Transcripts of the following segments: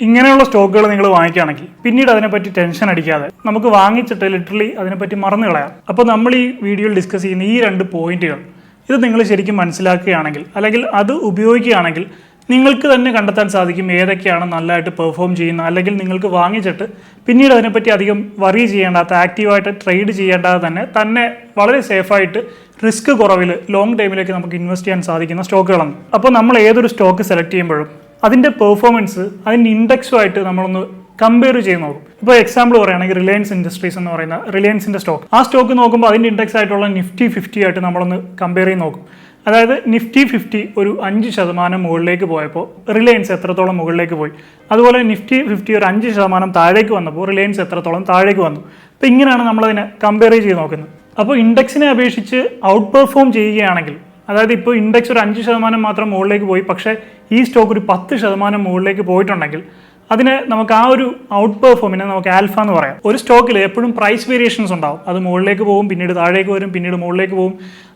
ഇങ്ങനെയുള്ള സ്റ്റോക്കുകൾ നിങ്ങൾ വാങ്ങിക്കുകയാണെങ്കിൽ പിന്നീട് അതിനെപ്പറ്റി ടെൻഷൻ അടിക്കാതെ നമുക്ക് വാങ്ങിച്ചിട്ട് ലിറ്ററലി അതിനെപ്പറ്റി മറന്നു കളയാം. അപ്പോൾ നമ്മൾ ഈ വീഡിയോയിൽ ഡിസ്കസ് ചെയ്യുന്ന ഈ രണ്ട് പോയിന്റുകൾ ഇത് നിങ്ങൾ ശരിക്കും മനസ്സിലാക്കുകയാണെങ്കിൽ അല്ലെങ്കിൽ അത് ഉപയോഗിക്കുകയാണെങ്കിൽ നിങ്ങൾക്ക് തന്നെ കണ്ടെത്താൻ സാധിക്കും ഏതൊക്കെയാണ് നല്ലതായിട്ട് പെർഫോം ചെയ്യുന്ന അല്ലെങ്കിൽ നിങ്ങൾക്ക് വാങ്ങിച്ചിട്ട് പിന്നീട് അതിനെപ്പറ്റി അധികം വറി ചെയ്യേണ്ടാത്ത ആക്റ്റീവായിട്ട് ട്രേഡ് ചെയ്യേണ്ടാതെ തന്നെ തന്നെ വളരെ സേഫായിട്ട് റിസ്ക് കുറവിൽ ലോങ് ടൈമിലേക്ക് നമുക്ക് ഇൻവെസ്റ്റ് ചെയ്യാൻ സാധിക്കുന്ന സ്റ്റോക്കുകളാണ് അപ്പോൾ നമ്മൾ ഏതൊരു സ്റ്റോക്ക് സെലക്ട് ചെയ്യുമ്പോഴും അതിന്റെ പെർഫോമൻസ് അതിന്റെ ഇൻഡെക്സുമായിട്ട് നമ്മളൊന്ന് കമ്പയർ ചെയ്ത് നോക്കും. ഇപ്പോൾ എക്സാമ്പിൾ പറയുകയാണെങ്കിൽ റിലയൻസ് ഇൻഡസ്ട്രീസ് എന്ന് പറയുന്ന റിലയൻസിന്റെ സ്റ്റോക്ക് ആ സ്റ്റോക്ക് നോക്കുമ്പോൾ അതിന്റെ ഇൻഡെക്സ് ആയിട്ടുള്ള നിഫ്റ്റി ഫിഫ്റ്റി ആയിട്ട് നമ്മളൊന്ന് കമ്പയർ ചെയ്ത് നോക്കും. അതായത് നിഫ്റ്റി ഫിഫ്റ്റി ഒരു അഞ്ച് ശതമാനം മുകളിലേക്ക് പോയപ്പോൾ റിലയൻസ് എത്രത്തോളം മുകളിലേക്ക് പോയി? അതുപോലെ നിഫ്റ്റി ഫിഫ്റ്റി ഒരു അഞ്ച് ശതമാനം താഴേക്ക് വന്നപ്പോൾ റിലയൻസ് എത്രത്തോളം താഴേക്ക് വന്നു? അപ്പോൾ ഇങ്ങനെയാണ് നമ്മളതിനെ കമ്പയർ ചെയ്ത് നോക്കുന്നത്. അപ്പോൾ ഇൻഡെക്സിനെ അപേക്ഷിച്ച് ഔട്ട് പെർഫോം ചെയ്യുകയാണെങ്കിൽ അതായത് ഇപ്പോൾ ഇൻഡെക്സ് ഒരു അഞ്ച് ശതമാനം മാത്രം മുകളിലേക്ക് പോയി പക്ഷേ ഈ സ്റ്റോക്ക് ഒരു പത്ത് ശതമാനം മുകളിലേക്ക് പോയിട്ടുണ്ടെങ്കിൽ അതിന് നമുക്ക് ആ ഒരു ഔട്ട് പെർഫോമിനെ നമുക്ക് ആൽഫ എന്ന് പറയാം. ഒരു സ്റ്റോക്കിൽ എപ്പോഴും പ്രൈസ് വേരിയേഷൻസ് ഉണ്ടാവും. അത് മുകളിലേക്ക് പോകും പിന്നീട് താഴേക്ക് വരും പിന്നീട് മുകളിലേക്ക് പോകും.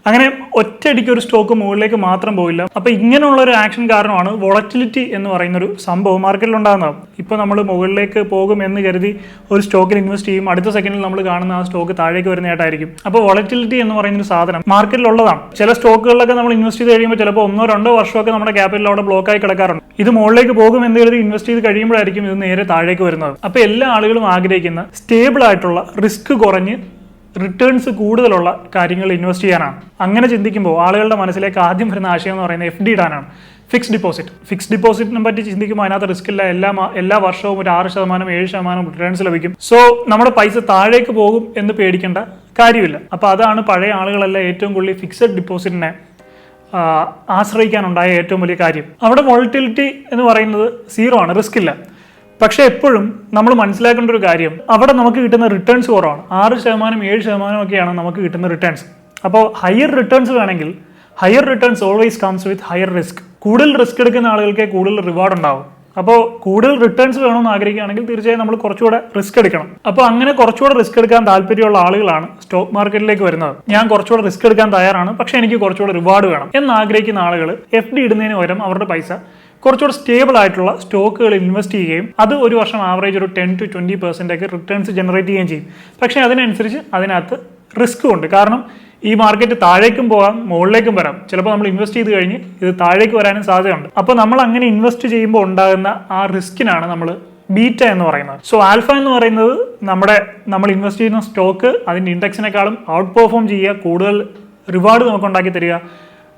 അങ്ങനെ ഒറ്റയടിക്ക് ഒരു സ്റ്റോക്ക് മുകളിലേക്ക് മാത്രം പോയില്ല. അപ്പോൾ ഇങ്ങനെയുള്ള ഒരു ആക്ഷൻ കാരണമാണ് വോളറ്റിലിറ്റി എന്ന് പറയുന്ന ഒരു സംഭവം മാർക്കറ്റിൽ ഉണ്ടാകുന്നത്. ഇപ്പോൾ നമ്മൾ മുകളിലേക്ക് പോകും എന്ന് കരുതി ഒരു സ്റ്റോക്കിൽ ഇൻവെസ്റ്റ് ചെയ്യും. അടുത്ത സെക്കൻഡിൽ നമ്മൾ കാണുന്ന ആ സ്റ്റോക്ക് താഴേക്ക് വരുന്നതായിട്ടായിരിക്കും അപ്പോൾ വോളറ്റിലിറ്റി എന്ന് പറയുന്ന ഒരു സാധനം മാർക്കറ്റിൽ ഉള്ളതാണ്. ചില സ്റ്റോക്കുകളിലൊക്കെ നമ്മൾ ഇൻവെസ്റ്റ് ചെയ്ത് കഴിയുമ്പോൾ ചിലപ്പോൾ ഒന്നോ രണ്ടോ വർഷമൊക്കെ നമ്മുടെ ക്യാപിറ്റൽ അവിടെ ബ്ലോക്ക് ആയി കിടക്കാറുണ്ട്. ഇത് മുകളിലേക്ക് പോകും എന്ന് കരുതി ഇൻവെസ്റ്റ് ചെയ്ത് കഴിയുമ്പോഴായിരിക്കും ഇത് നേരെ താഴേക്ക് വരുന്നത്. അപ്പോൾ എല്ലാ ആളുകളും ആഗ്രഹിക്കുന്ന സ്റ്റേബിൾ ആയിട്ടുള്ള റിസ്ക് കുറഞ്ഞ് റിട്ടേൺസ് കൂടുതലുള്ള കാര്യങ്ങൾ ഇൻവെസ്റ്റ് ചെയ്യാനാണ്. അങ്ങനെ ചിന്തിക്കുമ്പോൾ ആളുകളുടെ മനസ്സിലേക്ക് ആദ്യം വരുന്ന ആശയം എന്ന് പറയുന്നത് എഫ് ഡി ഇടാനാണ്. ഫിക്സ്ഡ് ഡിപ്പോസിറ്റ് ഫിക്സ്ഡ് ഡിപ്പോസിറ്റിനെ പറ്റി ചിന്തിക്കുമ്പോൾ അതിനകത്ത് റിസ്ക് ഇല്ല. എല്ലാ എല്ലാ വർഷവും ഒരു ആറ് ശതമാനം ഏഴ് ശതമാനം റിട്ടേൺസ് ലഭിക്കും. സോ നമ്മുടെ പൈസ താഴേക്ക് പോകും എന്ന് പേടിക്കേണ്ട കാര്യമില്ല. അപ്പോൾ അതാണ് പഴയ ആളുകളെല്ലാം ഏറ്റവും കൂടുതൽ ഫിക്സഡ് ഡിപ്പോസിറ്റിനെ ആശ്രയിക്കാനുണ്ടായ ഏറ്റവും വലിയ കാര്യം. അവിടെ വോളറ്റിലിറ്റി എന്ന് പറയുന്നത് സീറോ ആണ്. റിസ്ക് ഇല്ല. പക്ഷെ എപ്പോഴും നമ്മൾ മനസ്സിലാക്കേണ്ട ഒരു കാര്യം അവിടെ നമുക്ക് കിട്ടുന്ന റിട്ടേൺസ് കുറവാണ് ആറ് ശതമാനം ഏഴ് ശതമാനം ഒക്കെയാണ് നമുക്ക് കിട്ടുന്ന റിട്ടേൺസ് അപ്പോൾ ഹയർ റിട്ടേൺസ് വേണമെങ്കിൽ higher returns always comes with higher risk കൂടുതൽ റിസ്ക് എടുക്കുന്ന ആളുകൾക്ക് കൂടുതൽ റിവാർഡ് ഉണ്ടാവും. അപ്പോൾ കൂടുതൽ റിട്ടേൺസ് വേണമെന്ന് ആഗ്രഹിക്കുകയാണെങ്കിൽ തീർച്ചയായും നമ്മൾ കുറച്ചുകൂടെ റിസ്ക് എടുക്കണം. അപ്പോൾ അങ്ങനെ കുറച്ചുകൂടെ റിസ്ക് എടുക്കാൻ താല്പര്യമുള്ള ആളുകളാണ് സ്റ്റോക്ക് മാർക്കറ്റിലേക്ക് വരുന്നത്. ഞാൻ കുറച്ചുകൂടെ റിസ്ക് എടുക്കാൻ തയ്യാറാണ് പക്ഷേ എനിക്ക് കുറച്ചുകൂടെ റിവാർഡ് വേണം. എന്ന് ആഗ്രഹിക്കുന്ന ആളുകൾ എഫ് ഡി ഇടുന്നതിന് പകരം അവരുടെ പൈസ കുറച്ചുകൂടെ സ്റ്റേബിൾ ആയിട്ടുള്ള സ്റ്റോക്കുകൾ ഇൻവെസ്റ്റ് ചെയ്യുകയും അത് ഒരു വർഷം ആവറേജ് ഒരു ടെൻ ടു ട്വന്റി പെർസെന്റ് ഒക്കെ റിട്ടേൺസ് ജനറേറ്റ് ചെയ്യുകയും ചെയ്യും. പക്ഷേ അതിനനുസരിച്ച് അതിനകത്ത് റിസ്ക്കും ഉണ്ട്. കാരണം ഈ മാർക്കറ്റ് താഴേക്കും പോകാം മുകളിലേക്കും വരാം. ചിലപ്പോൾ നമ്മൾ ഇൻവെസ്റ്റ് ചെയ്ത് കഴിഞ്ഞ് ഇത് താഴേക്ക് വരാനും സാധ്യതയുണ്ട്. അപ്പോൾ നമ്മൾ അങ്ങനെ ഇൻവെസ്റ്റ് ചെയ്യുമ്പോൾ ഉണ്ടാകുന്ന ആ റിസ്കിനാണ് നമ്മൾ ബീറ്റ എന്ന് പറയുന്നത്. സോ ആൽഫ എന്ന് പറയുന്നത് നമ്മുടെ നമ്മൾ ഇൻവെസ്റ്റ് ചെയ്യുന്ന സ്റ്റോക്ക് അതിന്റെ ഇൻഡെക്സിനേക്കാളും ഔട്ട് പെർഫോം ചെയ്യുക കൂടുതൽ റിവാർഡ് നമുക്ക് ഉണ്ടാക്കി തരിക.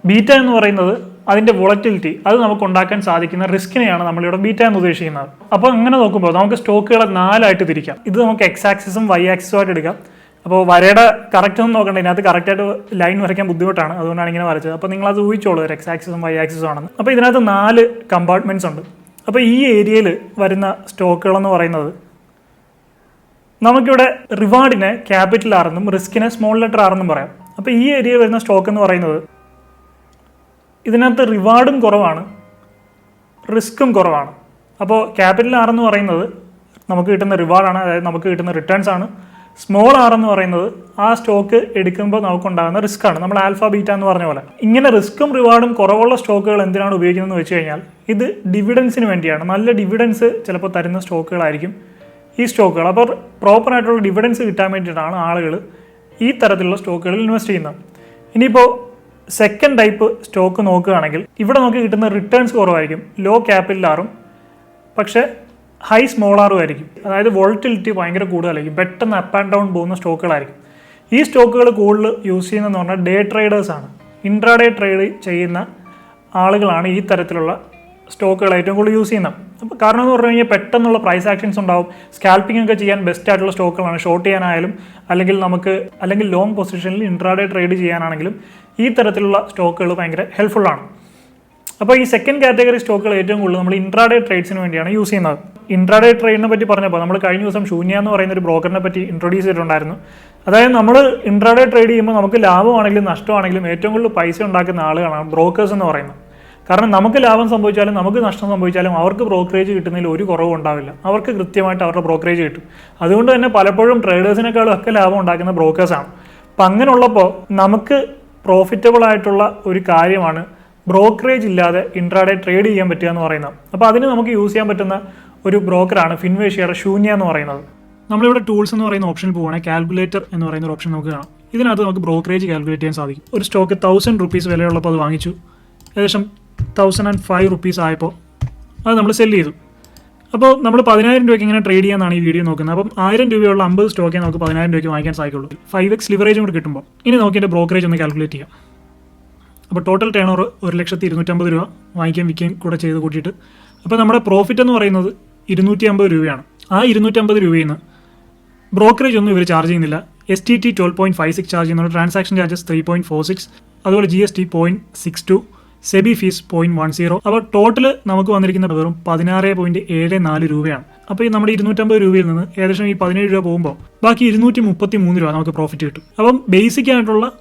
ബീറ്റ എന്ന് പറയുന്നത് അതിന്റെ വോളറ്റിലിറ്റി അത് നമുക്ക് ഉണ്ടാക്കാൻ സാധിക്കുന്ന റിസ്കിനെയാണ് നമ്മളിവിടെ ബീറ്റ എന്ന് ഉദ്ദേശിക്കുന്നത്. അപ്പോൾ അങ്ങനെ നോക്കുമ്പോൾ നമുക്ക് സ്റ്റോക്കുകളെ നാലായിട്ട് തിരിക്കാം. ഇത് നമുക്ക് എക്സ് ആക്സിസും വൈ ആക്സിസും ആയിട്ട് എടുക്കാം. അപ്പോൾ വരയുടെ കറക്റ്റ് ഒന്നും നോക്കണ്ട ഇതിനകത്ത് കറക്റ്റായിട്ട് ലൈൻ വരയ്ക്കാൻ ബുദ്ധിമുട്ടാണ്. അതുകൊണ്ടാണ് ഇങ്ങനെ വരച്ചത്. അപ്പോൾ നിങ്ങൾ അത് ഊഹിച്ചോളൂ ഒരു എക്സ് ആക്സിസും വൈ ആക്സിസും ആണെന്ന്. അപ്പോൾ ഇതിനകത്ത് നാല് കമ്പാർട്ട്മെന്റ്സ് ഉണ്ട്. അപ്പോൾ ഈ ഏരിയയിൽ വരുന്ന സ്റ്റോക്കുകളെന്ന് പറയുന്നത് നമുക്കിവിടെ റിവാർഡിനെ ക്യാപിറ്റൽ ആർ എന്നും റിസ്കിനെ സ്മോൾ ലെറ്റർ ആർ എന്നും പറയാം. അപ്പോൾ ഈ ഏരിയയിൽ വരുന്ന സ്റ്റോക്ക് എന്ന് പറയുന്നത് ഇതിനകത്ത് റിവാർഡും കുറവാണ്. റിസ്ക്കും കുറവാണ്. അപ്പോൾ ക്യാപിറ്റൽ ആർ എന്ന് പറയുന്നത് നമുക്ക് കിട്ടുന്ന റിവാർഡാണ് അതായത് നമുക്ക് കിട്ടുന്ന റിട്ടേൺസ് ആണ്. സ്മോൾ ആർ എന്ന് പറയുന്നത് ആ സ്റ്റോക്ക് എടുക്കുമ്പോൾ നമുക്കുണ്ടാകുന്ന റിസ്ക് ആണ്. നമ്മൾ ആൽഫ ബീറ്റ എന്ന് പറഞ്ഞ പോലെ. ഇങ്ങനെ റിസ്ക്കും റിവാർഡും കുറവുള്ള സ്റ്റോക്കുകൾ എന്തിനാണ് ഉപയോഗിക്കുന്നതെന്ന് വെച്ച് കഴിഞ്ഞാൽ ഇത് ഡിവിഡൻസിന് വേണ്ടിയാണ്. നല്ല ഡിവിഡൻസ് ചിലപ്പോൾ തരുന്ന സ്റ്റോക്കുകളായിരിക്കും ഈ സ്റ്റോക്കുകൾ അപ്പോൾ പ്രോപ്പറായിട്ടുള്ള ഡിവിഡൻസ് കിട്ടാൻ വേണ്ടിയിട്ടാണ് ആളുകൾ ഈ തരത്തിലുള്ള സ്റ്റോക്കുകളിൽ ഇൻവെസ്റ്റ് ചെയ്യുന്നത്. ഇനിയിപ്പോൾ സെക്കൻഡ് ടൈപ്പ് സ്റ്റോക്ക് നോക്കുകയാണെങ്കിൽ ഇവിടെ നോക്കി കിട്ടുന്ന റിട്ടേൺസ് കുറവായിരിക്കും ലോ ക്യാപിറ്റലാറും പക്ഷേ ഹൈ സ്മോളാറും ആയിരിക്കും. അതായത് വോൾട്ടിലിറ്റി ഭയങ്കര കൂടുതലായിരിക്കും. പെട്ടെന്ന് അപ്പ് ആൻഡ് ഡൗൺ പോകുന്ന സ്റ്റോക്കുകളായിരിക്കും ഈ സ്റ്റോക്കുകൾ കൂടുതൽ യൂസ് ചെയ്യുന്നതെന്ന് പറഞ്ഞാൽ ഡേ ട്രേഡേഴ്സാണ് ഇൻട്രാഡേ ട്രേഡ് ചെയ്യുന്ന ആളുകളാണ് ഈ തരത്തിലുള്ള സ്റ്റോക്കുകൾ ഏറ്റവും കൂടുതൽ യൂസ് ചെയ്യുന്നത്. അപ്പോൾ കാരണം എന്ന് പറഞ്ഞു കഴിഞ്ഞാൽ പെട്ടെന്നുള്ള പ്രൈസ് ആക്ഷൻസ് ഉണ്ടാവും. സ്കാൽപ്പിംഗ് ഒക്കെ ചെയ്യാൻ ബെസ്റ്റ് ആയിട്ടുള്ള സ്റ്റോക്കുകളാണ് ഷോർട്ട് ചെയ്യാനായാലും അല്ലെങ്കിൽ നമുക്ക് അല്ലെങ്കിൽ ലോങ് പൊസിഷനിൽ ഇൻട്രാഡേ ട്രേഡ് ചെയ്യാനാണെങ്കിലും ഈ തരത്തിലുള്ള സ്റ്റോക്കുകൾ ഭയങ്കര ഹെൽപ്ഫുള്ളാണ് അപ്പോൾ ഈ സെക്കൻഡ് കാറ്റഗറി സ്റ്റോക്കുകൾ ഏറ്റവും കൂടുതൽ നമ്മൾ ഇൻട്രാഡേ ട്രേഡ്സിന് വേണ്ടിയാണ് യൂസ് ചെയ്യുന്നത്. ഇൻട്രാഡേ ട്രേഡിനെ പറ്റി പറഞ്ഞപ്പോൾ നമ്മൾ കഴിഞ്ഞ ദിവസം ശൂന്യ എന്ന് പറയുന്ന ഒരു ബ്രോക്കറിനെ പറ്റി ഇൻട്രൊഡ്യൂസ് ചെയ്തിട്ടുണ്ടായിരുന്നു. അതായത് നമ്മൾ ഇൻട്രാഡേ ട്രേഡ് ചെയ്യുമ്പോൾ നമുക്ക് ലാഭമാണെങ്കിലും നഷ്ടമാണെങ്കിലും ഏറ്റവും കൂടുതൽ പൈസ ഉണ്ടാക്കുന്ന ആളുകളാണ് ബ്രോക്കേഴ്സ് എന്ന് പറയുന്നത്. കാരണം നമുക്ക് ലാഭം സംഭവിച്ചാലും നമുക്ക് നഷ്ടം സംഭവിച്ചാലും അവർക്ക് ബ്രോക്കറേജ് കിട്ടുന്നതിൽ ഒരു കുറവും ഉണ്ടാവില്ല. അവർക്ക് കൃത്യമായിട്ട് അവരുടെ ബ്രോക്കറേജ് കിട്ടും. അതുകൊണ്ട് തന്നെ പലപ്പോഴും ട്രേഡേഴ്സിനേക്കാളും ഒക്കെ ലാഭം ഉണ്ടാക്കുന്ന ബ്രോക്കേഴ്സാണ് അപ്പം അങ്ങനെയുള്ളപ്പോൾ നമുക്ക് പ്രോഫിറ്റബിൾ ആയിട്ടുള്ള ഒരു കാര്യമാണ് ബ്രോക്കറേജ് ഇല്ലാതെ ഇൻട്രാഡേ ട്രേഡ് ചെയ്യാൻ പറ്റുക എന്ന് പറയുന്നത്. അപ്പോൾ അതിന് നമുക്ക് യൂസ് ചെയ്യാൻ പറ്റുന്ന ഒരു ബ്രോക്കറാണ് ഫിൻവേഷ്യയുടെ ശൂന്യ എന്ന് പറയുന്നത്. നമ്മളിവിടെ ടൂൾസ് എന്ന് പറയുന്ന ഓപ്ഷൻ പോവുകയാണെങ്കിൽ കാൽക്കുലേറ്റർ എന്ന് പറയുന്ന ഒരു ഓപ്ഷൻ നമുക്ക് കാണാം. ഇതിനകത്ത് നമുക്ക് ബ്രോക്കറേജ് കാൽക്കുലേറ്റ് ചെയ്യാൻ സാധിക്കും. ഒരു സ്റ്റോക്ക് തൗസൻഡ് റുപ്പീസ് വിലയുള്ളപ്പോൾ അത് വാങ്ങിച്ചു. ഏകദേശം തൗസൻഡ് ആൻഡ് ഫൈവ് റുപ്പീസ് ആയപ്പോൾ അത് നമ്മൾ സെല്ല് ചെയ്തു. അപ്പോൾ നമ്മൾ പതിനായിരം രൂപയ്ക്ക് ഇങ്ങനെ ട്രേഡ് ചെയ്യാനാണ് ഈ വീഡിയോ നോക്കുന്നത്. അപ്പം ആയിരം രൂപയുള്ള അമ്പത് സ്റ്റോക്കേ നമുക്ക് പതിനായിരം രൂപയ്ക്ക് വാങ്ങിക്കാൻ സാധിക്കുള്ളൂ. ഫൈവ് എക്സ് ലിവറേജും കൂടി കിട്ടുമ്പോൾ ഇനി നോക്കി എന്റെ ബ്രോക്കറേജ് ഒന്ന് കാൽക്കുലേറ്റ് ചെയ്യാം. അപ്പോൾ ടോട്ടൽ ടേൺ ഓവർ ഒരു ലക്ഷത്തി ഇരുന്നൂറ്റമ്പത് രൂപ വാങ്ങിക്കുകയും വിൽക്കുകയും കൂടെ ചെയ്ത് കൂട്ടിയിട്ട്. അപ്പോൾ നമ്മുടെ പ്രോഫിറ്റ് എന്ന് പറയുന്നത് ഇരുന്നൂറ്റി അമ്പത് രൂപയാണ്. ആ ഇരുന്നൂറ്റമ്പത് രൂപയിൽ നിന്ന് ബ്രോക്കറേജ് ഒന്നും ഇവർ ചാർജ് ചെയ്യുന്നില്ല. S T T twelve point five six charge ചെയ്യുന്നുണ്ട്. Transaction charges three point four six അതുപോലെ G S T point six two SEBI fees point one zero അപ്പോൾ ടോട്ടൽ നമുക്ക് വന്നിരിക്കുന്ന വെറും പതിനാറ് പോയിന്റ് ഏഴ് നാല് രൂപയാണ്. അപ്പോൾ ഈ നമ്മുടെ ഇരുന്നൂറ്റമ്പത് രൂപയിൽ നിന്ന് ഏകദേശം ഈ പതിനേഴ് രൂപ പോകുമ്പോൾ ബാക്കി ഇരുന്നൂറ്റി മുപ്പത്തി മൂന്ന് രൂപ നമുക്ക് പ്രോഫിറ്റ് കിട്ടും. അപ്പം ബേസിക് ആയിട്ടുള്ള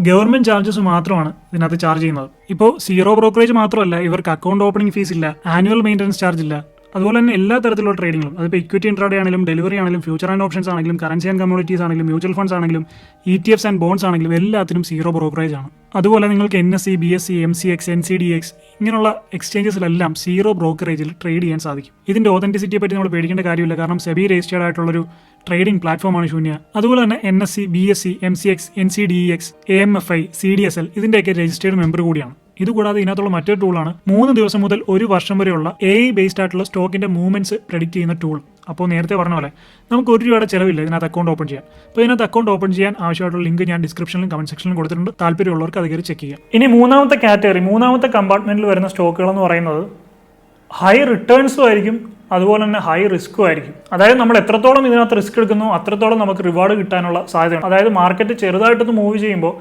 ഗവൺമെന്റ് ചാർജസ് മാത്രമാണ് ഇതിനകത്ത് ചാർജ് ചെയ്യുന്നത്. ഇപ്പോൾ സീറോ ബ്രോക്കറേജ് മാത്രമല്ല ഇവർക്ക് അക്കൗണ്ട് ഓപ്പണിംഗ് ഫീസ് ഇല്ല ആനുവൽ മെയിന്റനൻസ് ചാർജ് ഇല്ല അതുപോലെ തന്നെ എല്ലാ തരത്തിലുള്ള ട്രേഡിങ്ങും അതിപ്പോൾ ഇക്വിറ്റി ഇൻട്രാഡേ ആണെങ്കിലും ഡെലിവറി ആണെങ്കിലും ഫ്യൂച്ചർ ആൻഡ് ഓപ്ഷൻസ് ആണെങ്കിലും കറൻസി ആൻഡ് കമ്മ്യൂണിറ്റീസ് ആണെങ്കിലും മ്യൂച്വൽ ഫണ്ട്സ് ആണെങ്കിലും E T Fs and bonds ആണെങ്കിലും എല്ലാത്തിനും സീറോ ബ്രോക്കറേജ് ആണ്. അതുപോലെ നിങ്ങൾക്ക് N S C B S C M C X N C D X ഇങ്ങനെയുള്ള എക്സ്ചേഞ്ചസിലെല്ലാം സീറോ ബ്രോക്കറേജിൽ ട്രേഡ് ചെയ്യാൻ സാധിക്കും. ഇതിന്റെ ഓതന്റിസിറ്റിയെ പറ്റി നമ്മൾ പേടിക്കേണ്ട കാര്യമില്ല. കാരണം സെബി രജിസ്റ്റേഡ് ആയിട്ടുള്ള ഒരു ട്രേഡിംഗ് പ്ലാറ്റ്ഫോമാണ് ശൂന്യ. അതുപോലെ തന്നെ N S C B S C M C X N C D X A M F I C D S L ഇതിന്റെയൊക്കെ രജിസ്റ്റേഡ് മെമ്പർ കൂടിയാണ്. ഇതുകൂടാതെ ഇതിനകത്തുള്ള മറ്റൊരു ടൂളാണ് മൂന്ന് ദിവസം മുതൽ ഒരു വർഷം വരെയുള്ള എ ഐ ബേസ്ഡ് ആയിട്ടുള്ള സ്റ്റോക്കിന്റെ മൂവ്മെന്റ്സ് പ്രെഡിക്റ്റ് ചെയ്യുന്ന ടൂൾ അപ്പോൾ നേരത്തെ പറഞ്ഞ പോലെ നമുക്ക് ഒരു രൂപയുടെ ചിലവില്ല ഇതിനകത്ത് അക്കൗണ്ട് ഓപ്പൺ ചെയ്യാം അപ്പോൾ ഇതിനകത്ത് അക്കൗണ്ട് ഓപ്പൺ ചെയ്യാൻ ആവശ്യമായിട്ടുള്ള ലിങ്ക് ഞാൻ ഡിസ്ക്രിപ്ഷനിലും കമന്റ് സെക്ഷനിലും കൊടുത്തിട്ടുണ്ട്. താല്പര്യമുള്ളവർക്ക് അത് കയറി ചെക്ക് ചെയ്യാം ഇനി മൂന്നാമത്തെ കാറ്റഗറി മൂന്നാമത്തെ കമ്പാർട്ട്മെന്റിൽ വരുന്ന സ്റ്റോക്കുകൾ എന്ന് പറയുന്നത് ഹൈ റിട്ടേൺസും ആയിരിക്കും അതുപോലെ തന്നെ ഹൈ റിസ്ക്കും ആയിരിക്കും. അതായത് നമ്മൾ എത്രത്തോളം ഇതിനകത്ത് റിസ്ക് എടുക്കുന്നു അത്രത്തോളം നമുക്ക് റിവാർഡ് കിട്ടാനുള്ള സാധ്യതയാണ് അതായത് മാർക്കറ്റ് ചെറുതായിട്ടൊന്ന് മൂവ് ചെയ്യുമ്പോൾ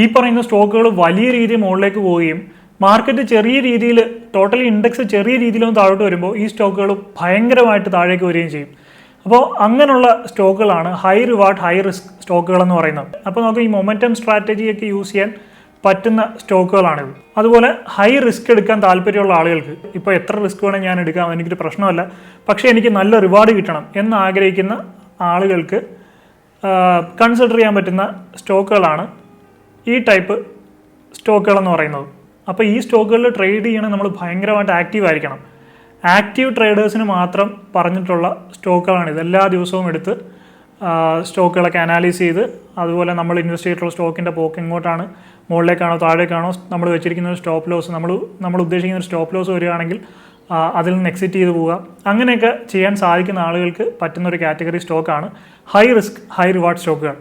ഈ പറയുന്ന സ്റ്റോക്കുകൾ വലിയ രീതിയിൽ മുകളിലേക്ക് പോവുകയും മാർക്കറ്റ് ചെറിയ രീതിയിൽ ടോട്ടൽ ഇൻഡെക്സ് ചെറിയ രീതിയിലൊന്ന് താഴോട്ട് വരുമ്പോൾ ഈ സ്റ്റോക്കുകൾ ഭയങ്കരമായിട്ട് താഴേക്ക് വരികയും ചെയ്യും. അപ്പോൾ അങ്ങനെയുള്ള സ്റ്റോക്കുകളാണ് ഹൈ റിവാർഡ് ഹൈ റിസ്ക് സ്റ്റോക്കുകൾ എന്ന് പറയുന്നത്. അപ്പോൾ നമുക്ക് ഈ മൊമെന്റം സ്ട്രാറ്റജിയൊക്കെ യൂസ് ചെയ്യാൻ പറ്റുന്ന സ്റ്റോക്കുകളാണിത്. അതുപോലെ ഹൈ റിസ്ക് എടുക്കാൻ താല്പര്യമുള്ള ആളുകൾക്ക് ഇപ്പോൾ എത്ര റിസ്ക് വേണമെങ്കിൽ ഞാൻ എടുക്കാം എനിക്കൊരു പ്രശ്നമല്ല പക്ഷേ എനിക്ക് നല്ല റിവാർഡ് കിട്ടണം എന്ന് ആഗ്രഹിക്കുന്ന ആളുകൾക്ക് കൺസിഡർ ചെയ്യാൻ പറ്റുന്ന സ്റ്റോക്കുകളാണ് ഈ ടൈപ്പ് സ്റ്റോക്കുകളെന്ന് പറയുന്നത്. അപ്പോൾ ഈ സ്റ്റോക്കുകളിൽ ട്രേഡ് ചെയ്യണം നമ്മൾ ഭയങ്കരമായിട്ട് ആക്റ്റീവ് ആയിരിക്കണം. ആക്റ്റീവ് ട്രേഡേഴ്സിന് മാത്രം പറഞ്ഞിട്ടുള്ള സ്റ്റോക്കുകളാണ് ഇത്. എല്ലാ ദിവസവും എടുത്ത് സ്റ്റോക്കുകളൊക്കെ അനാലിസ് ചെയ്ത് അതുപോലെ നമ്മൾ ഇൻവെസ്റ്റ് ചെയ്തിട്ടുള്ള സ്റ്റോക്കിന്റെ പോക്ക് എങ്ങോട്ടാണ് മുകളിലേക്കാണോ താഴേക്കാണോ നമ്മൾ വെച്ചിരിക്കുന്ന സ്റ്റോപ്പ് ലോസ് നമ്മൾ നമ്മൾ ഉദ്ദേശിക്കുന്ന ഒരു സ്റ്റോപ്പ് ലോസ് വരികയാണെങ്കിൽ അതിൽ നിന്ന് എക്സിറ്റ് ചെയ്ത് പോവുക. അങ്ങനെയൊക്കെ ചെയ്യാൻ സാധിക്കുന്ന ആളുകൾക്ക് പറ്റുന്ന ഒരു കാറ്റഗറി സ്റ്റോക്കാണ് ഹൈ റിസ്ക് ഹൈ റിവാർഡ് സ്റ്റോക്കുകൾ.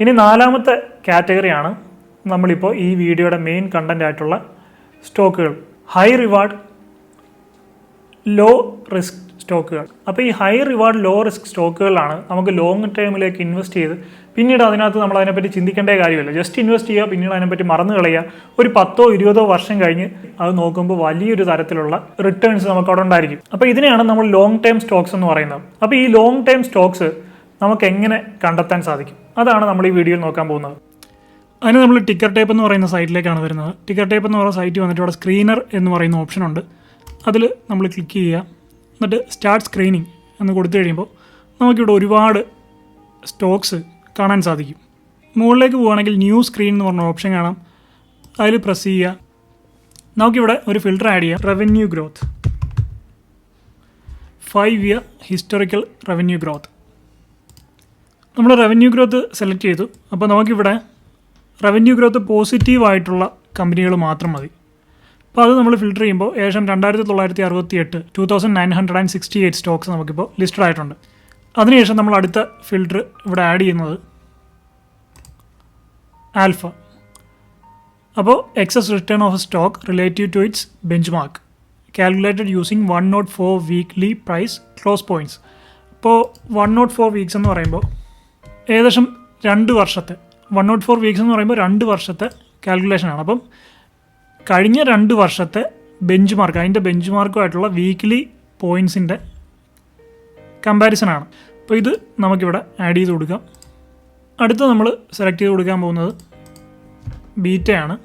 ഇനി നാലാമത്തെ കാറ്റഗറിയാണ് നമ്മളിപ്പോൾ ഈ വീഡിയോയുടെ മെയിൻ കണ്ടന്റ് ആയിട്ടുള്ള സ്റ്റോക്കുകൾ. ഹൈ റിവാർഡ് ലോ റിസ്ക് സ്റ്റോക്കുകൾ. അപ്പോൾ ഈ ഹൈ റിവാർഡ് ലോ റിസ്ക് സ്റ്റോക്കുകളാണ് നമുക്ക് ലോങ് ടൈമിലേക്ക് ഇൻവെസ്റ്റ് ചെയ്ത് പിന്നീട് അതിനകത്ത് നമ്മൾ അതിനെപ്പറ്റി ചിന്തിക്കേണ്ട കാര്യമില്ല. ജസ്റ്റ് ഇൻവെസ്റ്റ് ചെയ്യുക പിന്നീട് അതിനെപ്പറ്റി മറന്നു കളയുക. ഒരു പത്തോ ഇരുപതോ വർഷം കഴിഞ്ഞ് അത് നോക്കുമ്പോൾ വലിയൊരു തരത്തിലുള്ള റിട്ടേൺസ് നമുക്ക് അവിടെ ഉണ്ടായിരിക്കും. അപ്പോൾ ഇതിനെയാണ് നമ്മൾ ലോങ് ടൈം സ്റ്റോക്സ് എന്ന് പറയുന്നത്. അപ്പോൾ ഈ ലോങ് ടൈം സ്റ്റോക്സ് നമുക്ക് എങ്ങനെ കണ്ടെത്താൻ സാധിക്കും? അതാണ് നമ്മൾ ഈ വീഡിയോയിൽ നോക്കാൻ പോകുന്നത്. അതിന് നമ്മൾ ടിക്കർ ടേപ്പ് എന്ന് പറയുന്ന സൈറ്റിലേക്കാണ് വരുന്നത്. ടിക്കർ ടേപ്പ് എന്ന് പറയുന്ന സൈറ്റ് വന്നിട്ട് ഇവിടെ സ്ക്രീനർ എന്ന് പറയുന്ന ഓപ്ഷൻ ഉണ്ട്. അതിൽ നമ്മൾ ക്ലിക്ക് ചെയ്യുക. എന്നിട്ട് സ്റ്റാർട്ട് സ്ക്രീനിങ് എന്ന് കൊടുത്തു കഴിയുമ്പോൾ നമുക്കിവിടെ ഒരുപാട് സ്റ്റോക്സ് കാണാൻ സാധിക്കും. മുകളിലേക്ക് പോവുകയാണെങ്കിൽ ന്യൂ സ്ക്രീൻ എന്ന് പറഞ്ഞ ഓപ്ഷൻ കാണാം. അതിൽ പ്രസ് ചെയ്യുക. നമുക്കിവിടെ ഒരു ഫിൽട്ടർ ആഡ് ചെയ്യാം. Revenue growth five year historical revenue growth നമ്മൾ റവന്യൂ ഗ്രോത്ത് സെലക്ട് ചെയ്തു. അപ്പോൾ നമുക്കിവിടെ റവന്യൂ ഗ്രോത്ത് പോസിറ്റീവ് ആയിട്ടുള്ള കമ്പനികൾ മാത്രം മതി. അപ്പോൾ അത് നമ്മൾ ഫിൽറ്റർ ചെയ്യുമ്പോൾ ഏകദേശം രണ്ടായിരത്തി തൊള്ളായിരത്തി അറുപത്തി എട്ട് two thousand nine hundred and sixty eight stocks നമുക്കിപ്പോൾ ലിസ്റ്റഡ് ആയിട്ടുണ്ട്. അതിനുശേഷം നമ്മൾ അടുത്ത ഫിൽറ്റർ ഇവിടെ ആഡ് ചെയ്യുന്നത് ആൽഫ അപ്പോൾ excess return of stock relative to its benchmark calculated using one naught four weekly price close points അപ്പോൾ വൺ നോട്ട് ഫോർ വീക്സ് എന്ന് പറയുമ്പോൾ ഏകദേശം രണ്ട് വർഷത്തെ വൺ നോട്ട് ഫോർ വീക്സ് എന്ന് പറയുമ്പോൾ രണ്ട് വർഷത്തെ കാൽക്കുലേഷനാണ് അപ്പം കഴിഞ്ഞ രണ്ട് വർഷത്തെ ബെഞ്ച് മാർക്ക് അതിന്റെ ബെഞ്ച് മാർക്കുമായിട്ടുള്ള വീക്ക്ലി പോയിൻസിന്റെ കമ്പാരിസനാണ് അപ്പോൾ ഇത് നമുക്കിവിടെ ആഡ് ചെയ്ത് കൊടുക്കാം. അടുത്ത് നമ്മൾ സെലക്ട് ചെയ്ത് കൊടുക്കാൻ പോകുന്നത് ബീറ്റയാണ്.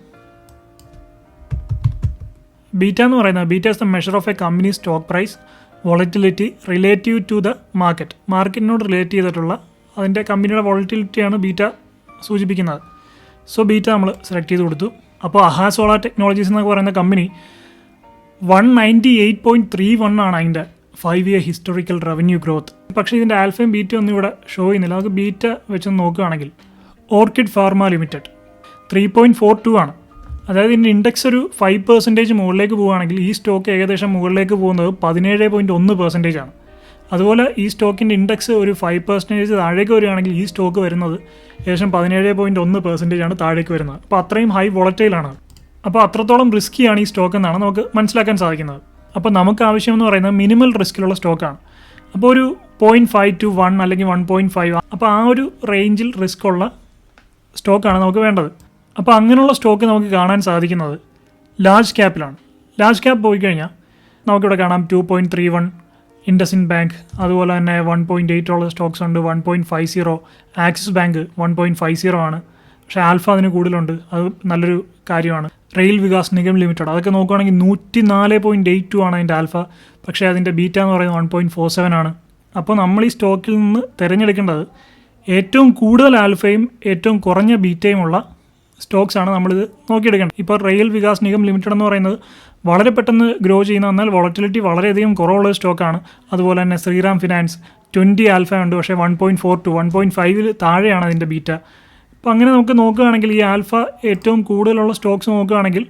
ബീറ്റ എന്ന് പറയുന്നത് beta is the measure of a company stock price volatility relative to the market മാർക്കറ്റിനോട് relate ചെയ്തിട്ടുള്ള അതിന്റെ കമ്പനിയുടെ വോളറ്റിലിറ്റിയാണ് ബീറ്റ സൂചിപ്പിക്കുന്നത്. സോ ബീറ്റ നമ്മൾ സെലക്ട് ചെയ്ത് കൊടുത്തു. അപ്പോൾ അഹാ സോളാർ ടെക്നോളജീസ് എന്നൊക്കെ പറയുന്ന company one ninety eight point three one ആണ് അതിന്റെ five year historical revenue growth പക്ഷേ ഇതിന്റെ ആൽഫയും ബീറ്റ ഒന്നും ഇവിടെ ഷോ ചെയ്യുന്നില്ല. നമുക്ക് ബീറ്റ വെച്ച് നോക്കുകയാണെങ്കിൽ Orchid Pharma Limited three point four two ആണ്. അതായത് ഇതിന്റെ ഇൻഡെക്സ് ഒരു ഫൈവ് പെർസെന്റേജ് മുകളിലേക്ക് പോവുകയാണെങ്കിൽ ഈ സ്റ്റോക്ക് ഏകദേശം മുകളിലേക്ക് പോകുന്നത് പതിനേഴ് പോയിന്റ് ഒന്ന് പെർസെന്റേജ് ആണ്. അതുപോലെ ഈ സ്റ്റോക്കിന്റെ ഇൻഡെക്സ് ഒരു ഫൈവ് പെർസെന്റേജ് താഴേക്ക് വരികയാണെങ്കിൽ ഈ സ്റ്റോക്ക് വരുന്നത് ഏകദേശം പതിനേഴ് പോയിന്റ് ഒന്ന് പെർസെന്റേജ് ആണ് താഴേക്ക് വരുന്നത്. അപ്പോൾ അത്രയും ഹൈ വോളറ്റൈലാണ് അപ്പോൾ അത്രത്തോളം റിസ്ക്കിയാണ് ഈ സ്റ്റോക്ക് എന്നാണ് നമുക്ക് മനസ്സിലാക്കാൻ സാധിക്കുന്നത്. അപ്പോൾ നമുക്ക് ആവശ്യം എന്ന് പറയുന്നത് മിനിമൽ റിസ്ക്കിലുള്ള സ്റ്റോക്കാണ് അപ്പോൾ ഒരു പോയിന്റ് ഫൈവ് ടു വൺ അല്ലെങ്കിൽ വൺ പോയിന്റ് ഫൈവ് അപ്പോൾ ആ ഒരു റേഞ്ചിൽ റിസ്ക് ഉള്ള സ്റ്റോക്കാണ് നമുക്ക് വേണ്ടത്. അപ്പോൾ അങ്ങനെയുള്ള സ്റ്റോക്ക് നമുക്ക് കാണാൻ സാധിക്കുന്നത് ലാർജ് ക്യാപ്പിലാണ് ലാർജ് ക്യാപ്പ് പോയി കഴിഞ്ഞാൽ നമുക്കിവിടെ കാണാം two point three one IndusInd Bank അതുപോലെ തന്നെ വൺ പോയിന്റ് എയ്റ്റ് ഉള്ള സ്റ്റോക്സ് ഉണ്ട് one point five zero Axis Bank one point five zero ആണ്. പക്ഷേ ആൽഫ അതിന് കൂടുതലുണ്ട് അത് നല്ലൊരു കാര്യമാണ്. റെയിൽ വികാസ് നിഗം ലിമിറ്റഡ് അതൊക്കെ നോക്കുകയാണെങ്കിൽ നൂറ്റി നാല് പോയിന്റ് എയ്റ്റ് ടു ആണ് അതിന്റെ ആൽഫ പക്ഷേ അതിന്റെ ബീറ്റ എന്ന് പറയുന്നത് വൺ പോയിന്റ് ഫോർ സെവൻ ആണ്. അപ്പോൾ നമ്മൾ ഈ സ്റ്റോക്കിൽ നിന്ന് തിരഞ്ഞെടുക്കേണ്ടത് ഏറ്റവും കൂടുതൽ ആൽഫയും ഏറ്റവും കുറഞ്ഞ ബീറ്റയും ഉള്ള സ്റ്റോക്സ് ആണ് നമ്മളിത് നോക്കിയെടുക്കേണ്ടത്. ഇപ്പോൾ റെയിൽ വികാസ് നിഗം ലിമിറ്റഡ് എന്ന് പറയുന്നത് വളരെ പെട്ടെന്ന് ഗ്രോ ചെയ്യുന്ന എന്നാൽ വോളറ്റിലിറ്റി വളരെയധികം കുറവുള്ള സ്റ്റോക്കാണ് അതുപോലെ തന്നെ ശ്രീറാം ഫിനാൻസ് ട്വന്റി ആൽഫ ഉണ്ട്. പക്ഷേ one point four two one point ഫൈവിൽ താഴെയാണ് അതിന്റെ ബീറ്റ അപ്പോൾ അങ്ങനെ നമുക്ക് നോക്കുകയാണെങ്കിൽ ഈ ആൽഫ ഏറ്റവും കൂടുതലുള്ള സ്റ്റോക്സ് നോക്കുകയാണെങ്കിൽ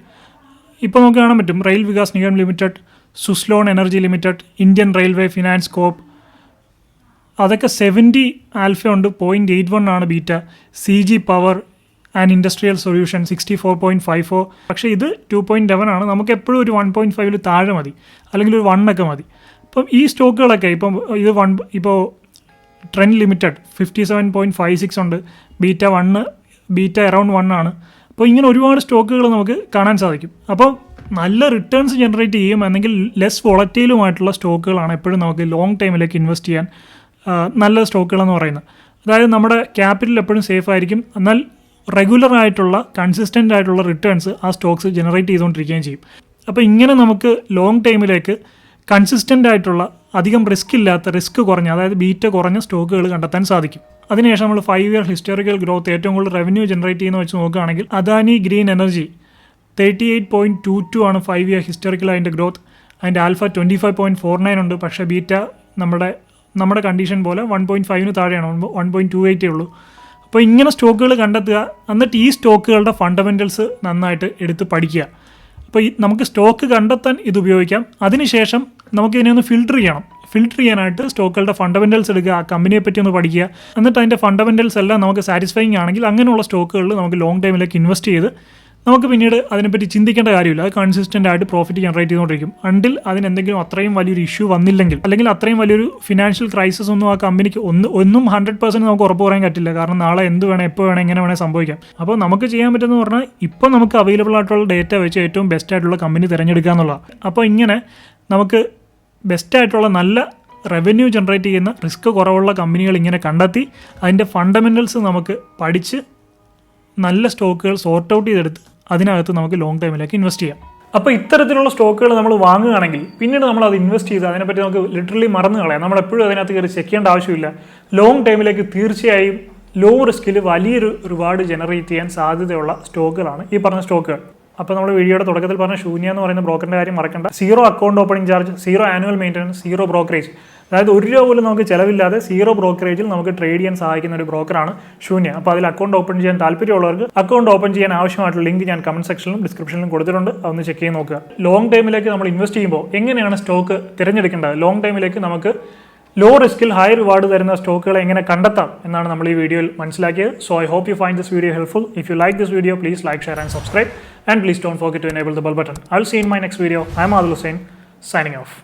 ഇപ്പോൾ നമുക്ക് കാണാൻ പറ്റും. Rail Vikas Nigam Limited Suzlon Energy Limited Indian Railway Finance Corp അതൊക്കെ സെവന്റി ആൽഫ ഉണ്ട്. പോയിന്റ് എയ്റ്റ് വൺ ആണ് beta C G Power and Industrial Solution sixty four point five four. പക്ഷേ ഇത് ടു പോയിന്റ് ലെവൻ ആണ്. നമുക്ക് എപ്പോഴും ഒരു one point ഫൈവിൽ താഴെ മതി. അല്ലെങ്കിൽ ഒരു വണ്ണൊക്കെ മതി. അപ്പം ഈ സ്റ്റോക്കുകളൊക്കെ ഇപ്പം ഇത് വൺ ഇപ്പോൾ Trent Limited fifty seven point five six ഉണ്ട്. Beta one beta around one ആണ്. അപ്പോൾ ഇങ്ങനെ ഒരുപാട് സ്റ്റോക്കുകൾ നമുക്ക് കാണാൻ സാധിക്കും. അപ്പോൾ നല്ല റിട്ടേൺസ് ജനറേറ്റ് ചെയ്യും അല്ലെങ്കിൽ ലെസ് വോളറ്റൈലുമായിട്ടുള്ള സ്റ്റോക്കുകളാണ് എപ്പോഴും നമുക്ക് ലോങ് ടൈമിലേക്ക് ഇൻവെസ്റ്റ് ചെയ്യാൻ നല്ല സ്റ്റോക്കുകളെന്ന് പറയുന്നത്. അതായത് നമ്മുടെ ക്യാപിറ്റൽ എപ്പോഴും സേഫ് ആയിരിക്കും. എന്നാൽ റെഗുലർ ആയിട്ടുള്ള കൺസിസ്റ്റന്റ് ആയിട്ടുള്ള റിട്ടേൺസ് ആ സ്റ്റോക്സ് ജനറേറ്റ് ചെയ്തുകൊണ്ടിരിക്കുകയും ചെയ്യും. അപ്പോൾ ഇങ്ങനെ നമുക്ക് ലോങ് ടൈമിലേക്ക് കൺസിസ്റ്റന്റ് ആയിട്ടുള്ള അധികം റിസ്ക് ഇല്ലാത്ത റിസ്ക് കുറഞ്ഞ അതായത് ബീറ്റ കുറഞ്ഞ സ്റ്റോക്കുകൾ കണ്ടെത്താൻ സാധിക്കും. അതിനുശേഷം നമ്മൾ ഫൈവ് ഇയർ ഹിസ്റ്റോറിക്കൽ ഗ്രോത്ത് ഏറ്റവും കൂടുതൽ റവന്യൂ ജനറേറ്റ് ചെയ്യുന്ന വെച്ച് നോക്കുകയാണെങ്കിൽ Adani Green Energy thirty eight point two two ആണ് ഫൈവ് ഇയർ ഹിസ്റ്റോറിക്കൽ അതിന്റെ ഗ്രോത്ത് അതിന്റെ alpha twenty five point four nine ഉണ്ട്. പക്ഷേ ബീറ്റ നമ്മുടെ നമ്മുടെ കണ്ടീഷൻ പോലെ വൺ പോയിന്റ് ഫൈവിന് താഴെയാണ്. വൺ പോയിന്റ് ടു എയ്റ്റേ ഉള്ളൂ. അപ്പോൾ ഇങ്ങനെ സ്റ്റോക്കുകൾ കണ്ടെത്തുക. എന്നിട്ട് ഈ സ്റ്റോക്കുകളുടെ ഫണ്ടമെന്റൽസ് നന്നായിട്ട് എടുത്ത് പഠിക്കുക. അപ്പോൾ നമുക്ക് സ്റ്റോക്ക് കണ്ടെത്താൻ ഇത് ഉപയോഗിക്കാം. അതിനുശേഷം നമുക്ക് ഇതിനെ ഒന്ന് ഫിൽട്ടർ ചെയ്യണം. ഫിൽട്ടർ ചെയ്യാനായിട്ട് സ്റ്റോക്കുകളുടെ ഫണ്ടമെന്റൽസ് എടുക്കുക ആ കമ്പനിയെ പറ്റി ഒന്ന് പഠിക്കുക. എന്നിട്ട് അതിന്റെ ഫണ്ടമെന്റൽസ് എല്ലാം നമുക്ക് സാറ്റിസ്ഫൈങ് ആണെങ്കിൽ അങ്ങനെയുള്ള സ്റ്റോക്കുകളിൽ നമുക്ക് ലോങ് ടൈമിലേക്ക് ഇൻവെസ്റ്റ് ചെയ്ത് നമുക്ക് പിന്നീട് അതിനെപ്പറ്റി ചിന്തിക്കേണ്ട കാര്യമില്ല. അത് കൺസിസ്റ്റന്റ് ആയിട്ട് പ്രോഫിറ്റ് ജനറേറ്റ് ചെയ്തുകൊണ്ടിരിക്കും. അണ്ടിൽ അതിന് എന്തെങ്കിലും അത്രയും വലിയൊരു ഇഷ്യൂ വന്നില്ലെങ്കിൽ അല്ലെങ്കിൽ അത്രയും വലിയൊരു ഫിനാൻഷ്യൽ ക്രൈസിസ് ഒന്നും ആ കമ്പനിക്ക് ഒന്ന് ഒന്നും ഹൺഡ്രഡ് പെർസെന്റ് നമുക്ക് ഉറപ്പ് പറയാൻ പറ്റില്ല. കാരണം നാളെ എന്ത് വേണം എപ്പോൾ വേണം എങ്ങനെ വേണേൽ സംഭവിക്കാം. അപ്പോൾ നമുക്ക് ചെയ്യാൻ പറ്റുന്ന പറഞ്ഞാൽ ഇപ്പോൾ നമുക്ക് അവൈലബിൾ ആയിട്ടുള്ള ഡേറ്റ വെച്ച് ഏറ്റവും ബെസ്റ്റ് ആയിട്ടുള്ള കമ്പനി തിരഞ്ഞെടുക്കുക എന്നുള്ളതാണ്. അപ്പോൾ ഇങ്ങനെ നമുക്ക് ബെസ്റ്റ് ആയിട്ടുള്ള നല്ല റവന്യൂ ജനറേറ്റ് ചെയ്യുന്ന റിസ്ക് കുറവുള്ള കമ്പനികൾ ഇങ്ങനെ കണ്ടെത്തി അതിന്റെ ഫണ്ടമെന്റൽസ് നമുക്ക് പഠിച്ച് നല്ല സ്റ്റോക്കുകൾ സോർട്ട് ഔട്ട് ചെയ്തെടുത്ത് അതിനകത്ത് നമുക്ക് ലോങ് ടൈമിലേക്ക് ഇൻവെസ്റ്റ് ചെയ്യാം. അപ്പോൾ ഇത്തരത്തിലുള്ള സ്റ്റോക്കുകൾ നമ്മൾ വാങ്ങുകയാണെങ്കിൽ പിന്നീട് നമ്മൾ അത് ഇൻവെസ്റ്റ് ചെയ്ത് അതിനെപ്പറ്റി നമുക്ക് ലിറ്ററലി മറന്നു കളയാം. നമ്മൾ എപ്പോഴും അതിനകത്ത് കയറി ചെക്ക് ചെയ്യേണ്ട ആവശ്യമില്ല. ലോങ് ടൈമിലേക്ക് തീർച്ചയായും ലോ റിസ്കിൽ വലിയൊരു റിവാർഡ് ജനറേറ്റ് ചെയ്യാൻ സാധ്യതയുള്ള സ്റ്റോക്കുകളാണ് ഈ പറഞ്ഞ സ്റ്റോക്കുകൾ അപ്പോൾ നമ്മൾ വീഡിയോയുടെ തുടക്കത്തിൽ പറഞ്ഞ ശൂന്യ എന്ന് പറയുന്ന ബ്രോക്കറിന്റെ കാര്യം മറക്കണ്ട. Zero account opening charge zero annual maintenance zero brokerage അതായത് ഒരു രൂപ പോലും നമുക്ക് ചിലവില്ലാതെ സീറോ ബ്രോക്കറേജിൽ നമുക്ക് ട്രേഡ് ചെയ്യാൻ സഹായിക്കുന്ന ഒരു ബ്രോക്കറാണ് ശൂന്യ. അപ്പോൾ അതിൽ അക്കൗണ്ട് ഓപ്പൺ ചെയ്യാൻ താല്പര്യമുള്ളവർക്ക് അക്കൗണ്ട് ഓപ്പൺ ചെയ്യാൻ ആവശ്യമായിട്ടുള്ള ലിങ്ക് ഞാൻ കമന്റ് സെക്ഷനിലും ഡിസ്ക്രിപ്ഷനിലും കൊടുത്തിട്ടുണ്ട്. അതൊന്ന് ചെക്ക് ചെയ്ത് നോക്കുക. ലോങ് ടൈമിലേക്ക് നമ്മൾ ഇൻവെസ്റ്റ് ചെയ്യുമ്പോൾ എങ്ങനെയാണ് സ്റ്റോക്ക് തിരഞ്ഞെടുക്കേണ്ടത്? ലോങ് ടൈമിലേക്ക് നമുക്ക് ലോ റിസ്കിൽ ഹൈ റിവാർഡ് തരുന്ന സ്റ്റോക്കുകളെ എങ്ങനെ കണ്ടെത്താം എന്നാണ് നമ്മൾ ഈ വീഡിയോയിൽ മനസ്സിലാക്കിയത്. So I hope you find this video helpful if you like this video please like share and subscribe and please don't forget to enable the bell button I will see in my next video I'm Adul Hussain signing off